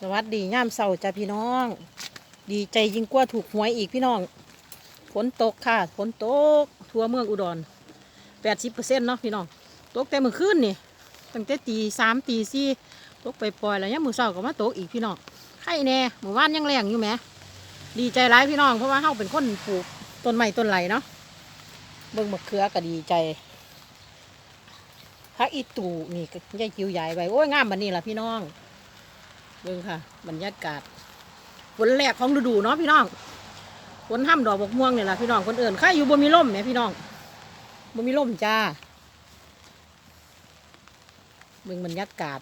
สวัสดีย่ามเสาจ้าพี่น้อง ดีใจยิ่งกว่าถูกหวยอีกพี่น้องฝนตกค่ะฝนตก ทั่วเมืองอุดรแปดสิบเปอร์เซ็นต์เนาะพี่น้อง ตกแต่เมื่อคืนนี่ตั้งแต่ตีสามตีสี่ตกไปปล่อยแล้วยังมือเสาก็มาตกอีกพี่น้องไข่แน่หมู่บ้านยังแรงอยู่แหมดีใจร้ายพี่น้องเพราะว่าเฮาเป็นคนปลูกต้นไม้ต้นไหลเนาะเบิ่งมะเขือก็ดีใจพระอีตูนี่ก็ยายจิ๋วใหญ่ไปโอ้ยงามบันนี้ล่ะพี่น้อง เบิ่งค่ะ บรรยากาศฝนแรกของฤดูเนาะพี่น้องฝนห้ำดอกบกม่วงเนี่ยละพี่น้องคนอื่นใครอยู่บ่มีร่มเนี่พี่น้องบ่มีร่มจ้าเบิ่งบรรยากาศ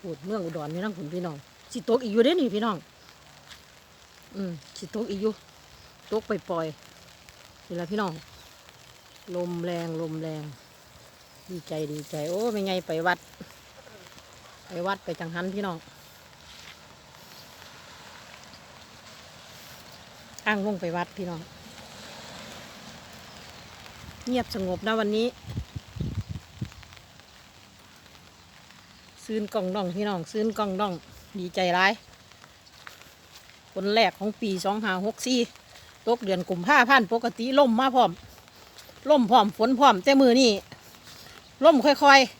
พูดเมืองอุดรนี่นั่งคุณพี่น้องสิตกอีกอยู่เด้นี่พี่น้อง อืมสิตกอีกอยู่ตกไปปล่อยๆนี่ละพี่น้อง ลมแรงลมแรง ดีใจดีใจ โอ้เป็นไงไปวัด ไปวัดไปจังหันพี่น้องทางลงไปวัดพี่น้อง เงียบสงบนะวันนี้ ซื้นกล่องดองพี่น้องซื้นกล่องดอง ดีใจร้ายคนแรกของปีสองหาหกสี่ตกเดือนกลุ่มภาพันปกติล่มมาพร้อมล่มพร้อมฝนพร้อมแต่มือนี่ล่มค่อยๆ